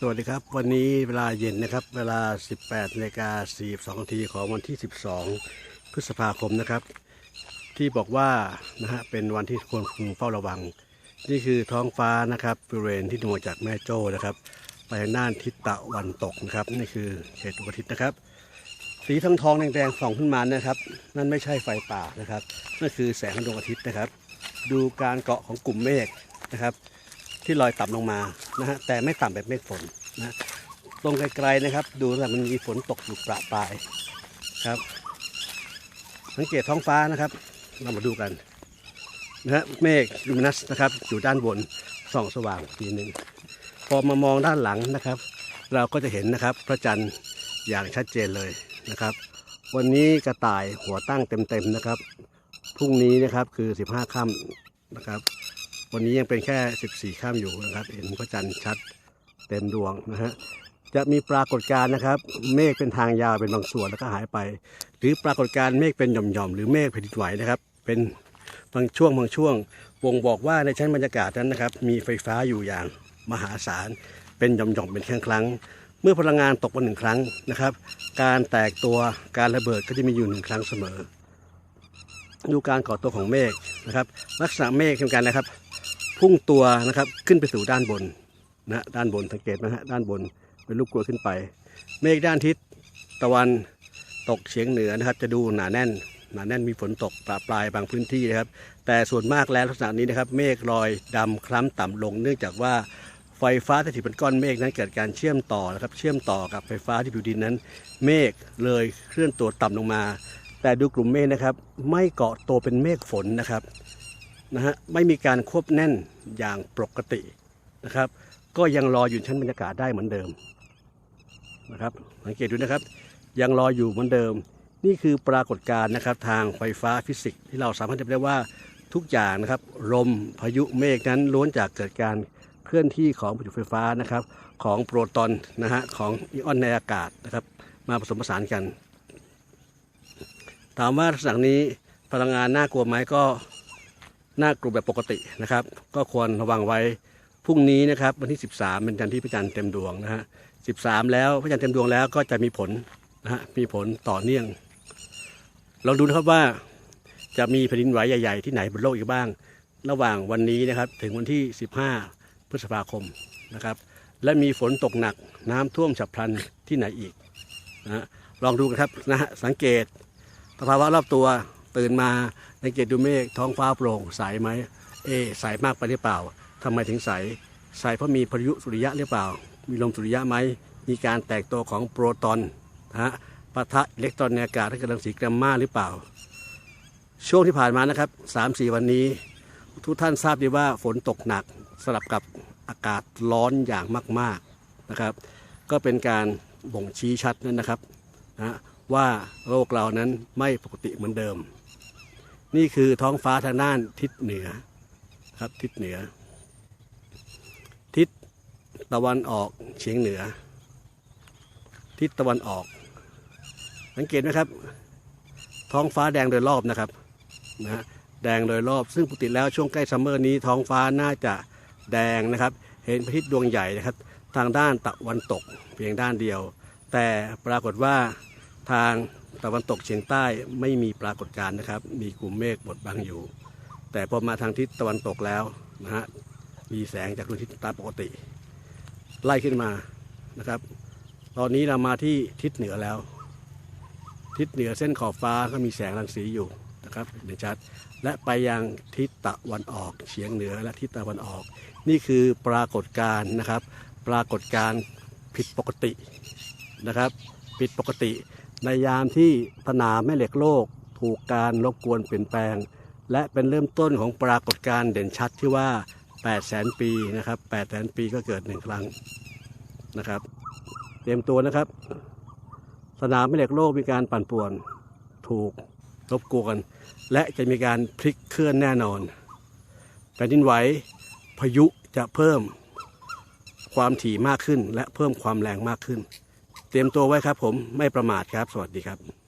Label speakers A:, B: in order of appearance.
A: สวัสดีครับ วันนี้เวลาเย็นนะครับ เวลา 18นาฬิกา42นาทีของวันที่ 12 พฤษภาคมนะครับ ที่บอกว่านะฮะเป็นวันที่ควรคุมเฝ้าระวัง นี่คือท้องฟ้านะครับบริเวณที่ดูจากแม่โจ้นะครับ ไปทางด้านทิศตะวันตกนะครับ นี่คือเขตดวงอาทิตย์นะครับ สีทองทองๆแดงๆส่องขึ้นมานะครับ นั่นไม่ใช่ไฟป่านะครับนั่นคือแสงของดวงอาทิตย์นะครับ ดูการเกาะของกลุ่มเมฆนะครับ ที่ลอยต่ำลงมานะฮะแต่ไม่ต่ำแบบเมฆฝนนะลงไกลๆนะครับ ดูแล้วมันมีฝนตกอยู่ประปรายครับสังเกตท้องฟ้านะครับ เรามาดูกันนะฮะเมฆลูมินัสนะครับ อยู่ด้านบนส่องสว่างทีหนึ่งพอมามองด้านหลังนะครับ เราก็จะเห็นนะครับพระจันทร์อย่างชัดเจนเลยนะครับ วันนี้กระต่ายหัวตั้งเต็มๆนะครับพรุ่งนี้นะครับคือ 15ค่ำนะครับ วันนี้ยังเป็นแค่ 14ข้ามอยู่นะครับเห็นพระจันทร์ชัดเต็มดวงนะฮะจะมีปรากฏการณ์นะครับ เมฆเป็นทางยาวเป็นบางส่วนแล้วก็หายไป หรือปรากฏการณ์เมฆเป็นหย่อมๆหรือเมฆแผ่นดินไหวนะครับ เป็นบางช่วงบางช่วงบ่งบอกว่าในชั้นบรรยากาศนั้นนะครับ มีไฟฟ้าอยู่อย่างมหาศาล เป็นหย่อมๆเป็นครั้งครั้งเมื่อพลังงานตกมาหนึ่งครั้งนะครับ การแตกตัวการระเบิดก็จะมีอยู่หนึ่งครั้งเสมอดูการก่อตัวของเมฆนะครับ ลักษณะเมฆเช่นกันนะครับ พุ่งตัวนะครับขึ้นไปสู่ด้านบนนะด้านบนสังเกตนะฮะด้านบนเป็นลูกกลวขึ้นไป เมฆด้านทิศตะวันตกเฉียงเหนือนะครับ จะดูหนาแน่นหนาแน่นมีฝนตกปราปลายบางพื้นที่นะครับ แต่ส่วนมากแล้วลักษณะนี้นะครับ เมฆลอยดำคล้ำต่ำลง เนื่องจากว่าไฟฟ้าที่ถือเป็นก้อนเมฆนั้นเกิดการเชื่อมต่อนะครับ เชื่อมต่อกับไฟฟ้าที่ผิวดินนั้น เมฆเลยเคลื่อนตัวต่ำลงมา แต่ดูกลุ่มเมฆนะครับ ไม่เกาะตัวเป็นเมฆฝนนะครับ นะฮะไม่มีการควบแน่นอย่างปกตินะครับ ก็ยังรออยู่ชั้นบรรยากาศได้เหมือนเดิมนะครับสังเกตดูนะครับ ยังรออยู่เหมือนเดิม นี่คือปรากฏการณ์นะครับทางไฟฟ้าฟิสิกส์ที่เราสามารถจะได้ว่าทุกอย่างนะครับลมพายุเมฆนั้นล้วนจากเกิดการเคลื่อนที่ของประจุไฟฟ้านะครับ ของโปรตอนนะฮะของอิออนในอากาศนะครับ มาผสมผสานกัน ถามว่าลักษณะนี้พลังงานน่ากลัวไหมก็ น่ากลัวแบบปกตินะครับ ก็ควรระวังไว้พรุ่งนี้นะครับวันที่ 13 เป็นวันที่พระจันทร์เต็มดวงนะฮะ13 แล้วพระจันทร์เต็มดวงแล้วก็จะมีผลนะฮะมีผลต่อเนื่องลองดูนะครับว่าจะมีแผ่นดินไหวใหญ่ ๆ ที่ไหนบนโลกอีกบ้าง ระหว่างวันนี้นะครับถึงวันที่ 15 พฤษภาคมนะครับ และมีฝนตกหนักน้ำท่วมฉับพลันที่ไหนอีกนะฮะลองดูกันครับนะฮะสังเกตสภาวะรอบตัว ตื่นมาสังเกตดูเมฆท้องฟ้าโปร่งใสไหมเอใสมากไปหรือเปล่าทำไมถึงใสใสเพราะมีพายุสุริยะหรือเปล่า มีลมสุริยะไหมมีการแตกตัวของโปรตอนนะฮะปะทะอิเล็กตรอนในอากาศที่กำลังสีแกรมมาหรือเปล่า ช่วงที่ผ่านมานะครับ3-4 วันนี้ ทุกท่านทราบดีว่าฝนตกหนักสลับกับอากาศร้อนอย่างมากๆนะครับ ก็เป็นการบ่งชี้ชัดนั่นนะครับนะว่าโลกเรานั้นไม่ปกติเหมือนเดิม นี่คือท้องฟ้าทางด้านทิศเหนือครับทิศเหนือ ทิศตะวันออกเฉียงเหนือ ทิศตะวันออก สังเกตไหมครับ ท้องฟ้าแดงโดยรอบนะครับนะฮะแดงโดยรอบ ซึ่งปกติแล้วช่วงใกล้ซัมเมอร์นี้ท้องฟ้าน่าจะแดงนะครับ เห็นพระอาทิตย์ดวงใหญ่นะครับ ทางด้านตะวันตกเพียงด้านเดียว แต่ปรากฏว่าทาง ตะวันตกเฉียงใต้ไม่มีปรากฏการณ์นะครับ มีกลุ่มเมฆบดบังอยู่ แต่พอมาทางทิศตะวันตกแล้วนะฮะมีแสงจากดวงอาทิตย์ตามปกติ ไล่ขึ้นมานะครับ ตอนนี้เรามาที่ทิศเหนือแล้ว ทิศเหนือเส้นขอบฟ้าก็มีแสงรังสีอยู่นะครับเห็นชัดและไปยังทิศตะวันออกเฉียงเหนือและทิศตะวันออก นี่คือปรากฏการณ์นะครับ ปรากฏการณ์ผิดปกตินะครับ ผิดปกติ ในยามที่สนามแม่เหล็กโลก ถูกการรบกวนเปลี่ยนแปลง และเป็นเริ่มต้นของปรากฏการณ์เด่นชัดที่ว่า8 0 0 0 0 0ปีนะครับ8 0 0 0 0 0ปีก็เกิดหนึ่งครั้งนะครับ เตรียมตัวนะครับ สนามแม่เหล็กโลกมีการปั่นป่วน ถูกรบกวน และจะมีการพลิกเคลื่อนแน่นอนแผ่นดินไหวพายุจะเพิ่มความถี่มากขึ้นและเพิ่มความแรงมากขึ้น เตรียมตัวไว้ครับผมไม่ประมาทครับ สวัสดีครับ